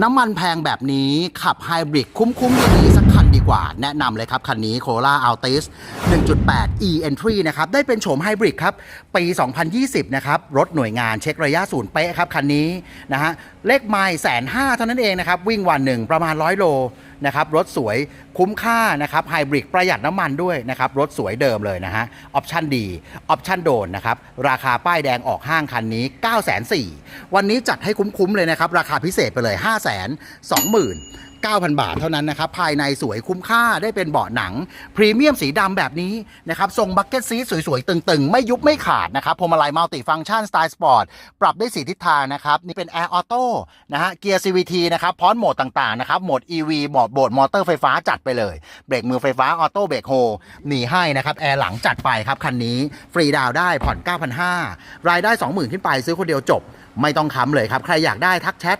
น้ำมันแพงแบบนี้ขับไฮบริดคุ้มๆอย่างนี้สักคันดีกว่า แนะนำเลยครับ คันนี้ Corolla Altis 1.8 e entry นะครับ ได้เป็นโฉมไฮบริดครับ ปี 2020 นะครับ รถหน่วยงานเช็คระยะศูนย์เป๊ะครับ คันนี้นะฮะเลขไมล์แสนห้าเท่านั้นเองนะครับ วิ่งวันหนึ่งประมาณ 100 โล นะครับรถสวยคุ้มค่านะครับไฮบริดประหยัดน้ำมันด้วยนะครับรถสวยเดิมเลยนะฮะออปชั่นดีออปชั่นโดนนะครับราคาป้ายแดงออกห้างคันนี้ 9 4 0 0 0วันนี้จัดให้คุ้มๆเลยนะครับราคาพิเศษไปเลย 5 2 0 0 0 0 9,000 บาทเท่านั้นนะครับ ภายในสวยคุ้มค่าได้เป็นเบาะหนัง พรีเมียมสีดำแบบนี้นะครับ ทรงบักเก็ตซีสวยๆ ตึงๆ ไม่ยุบไม่ขาดนะครับพวงมาลัยมัลติฟัง c t ชันสไตล์สปอร์ต ปรับได้สีทิศทางนะครับ นี่เป็นแอร์ออโต้นะฮะ เกียร์ CVT นะครับพร้อมโหมดต่างๆ นะครับ โหมด EV โหมดโบดมอเตอร์ไฟฟ้าจัดไปเลย เบรกมือไฟฟ้าออโต้เบรกโฮหนีให้นะครับ แอร์หลังจัดไปครับคันนี้ ฟรีดาวได้ผ่อน 9,500 รายได้ 20,000 ขึ้นไปซื้อคนเดียวจบ ไม่ต้องค้ำเลยครับ ใครอยากได้ทักแชท